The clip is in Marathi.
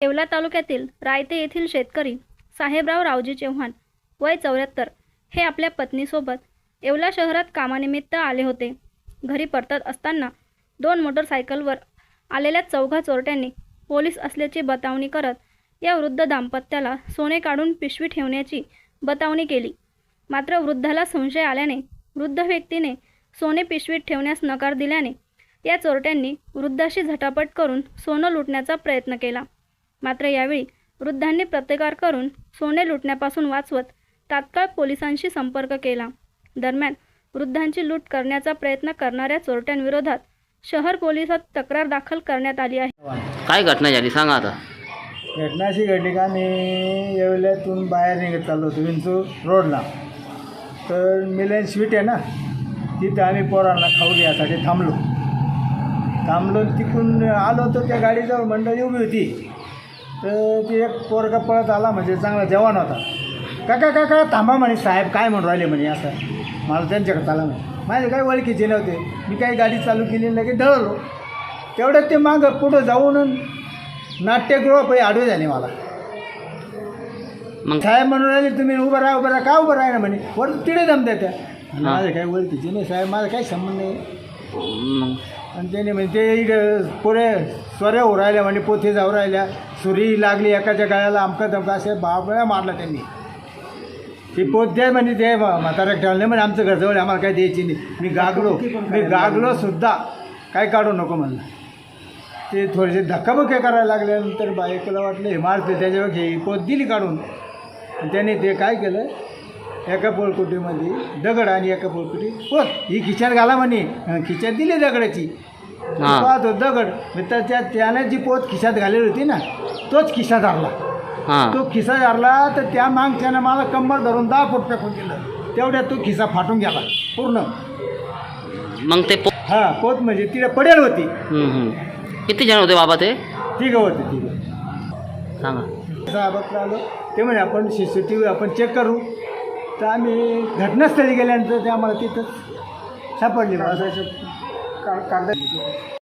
येवला तालुक्यातील रायते येथील शेतकरी साहेबराव रावजी चव्हाण वय चौऱ्याहत्तर हे आपल्या पत्नीसोबत येवला शहरात कामानिमित्त आले होते. घरी परतत असताना दोन मोटरसायकलवर आलेल्या चौघा चोरट्यांनी पोलीस असल्याची बतावणी करत या वृद्ध दाम्पत्याला सोने काढून पिशवी ठेवण्याची बतावणी केली. मात्र वृद्धाला संशय आल्याने वृद्ध व्यक्तीने सोने पिशवीत ठेवण्यास नकार दिल्याने या चोरट्यांनी वृद्धाशी झटापट करून सोनं लुटण्याचा प्रयत्न केला. मात्र यावेळी वृद्धांनी प्रतिकार करून सोने लुटण्यापासून वाचवत तात्काळ पोलिसांशी संपर्क केला. दरम्यान वृद्धांची लूट करण्याचा प्रयत्न करणाऱ्या चोरट्यांविरोधात शहर पोलिसात तक्रार दाखल करण्यात आली आहे. काय घटना झाली? सांगा आता. घटना अशी घडली का? मी येवल्यातून बाहेर निघत चाललो होतो विंचू रोडला. तर मिलन स्वीट आहे ना तिथं आम्ही पोरांना खाऊ घ्यायसाठी थांबलो. थांबलो तिकडून आलो तर त्या गाडीजवळ मंडळी उभी होती. तर ती एक पोरगा पळत आला म्हणजे चांगला जवान होता. काका काका थांबा म्हणे साहेब काय म्हणून राहिले म्हणे असं. मला त्यांच्याकडे चाला म्हणे माझे काही ओळखीचे नव्हते. मी काही गाडी चालू केली लगेच ढळलो. तेवढ्यात ते मागं पुढं जाऊन नाट्यगृह पै आडवे झाले मला. मग? साहेब म्हणून राहिले तुम्ही उभं राहा उभं राहा. का उभं राहा ना म्हणे? वर तिडे जमत्या त्या. माझं काही ओळखीचे नाही साहेब माझा काही संबंध नाही. मग? आणि त्याने म्हणजे ते इकडं पुरे स्वऱ्या हो राहिल्या म्हणजे पोथे जाऊ राहिल्या. सुरी लागली एकाच्या गळ्याला अमका तमका असे बाबळ्या मारला त्यांनी. ती पोत द्या म्हणजे ते म्हातारा ठेवलं नाही म्हणजे आमचं घरजवळ आहे, आम्हाला काही द्यायची नाही. मी गागलो. मी गागलो सुद्धा. काय काढू नको म्हणलं. ते थोडेसे धक्काबुक्या करायला लागल्यानंतर बायकोला वाटलं हे मारते त्याच्यावर ही पोत दिली काढून. आणि त्याने ते काय केलं? एका पोळकुटीमध्ये दगड आणि एका पोळकुटी पोत. ही खिशात घाला म्हणे. खिशात दिली दगडाची. हां. पाहतो दगड. मग त्या त्या- त्यानं जी पोत खिशात घालेली होती ना तोच खिसा धरला तो खिसा धरला तर त्या मागच्यानं मला कंबर धरून दहा फूट फेकून दिलं. तेवढ्यात तो खिसा फाटून गेला पूर्ण. मग ते पो- हां पोत म्हणजे तिला पडेल होती. किती जण होते बाबा ते? तिघं होती तिघं. सांगा. आलो ते म्हणे आपण सी सी टी व्ही आपण चेक करू. तर आम्ही घटनास्थळी गेल्यानंतर ते आम्हाला तिथंच सापडली कागद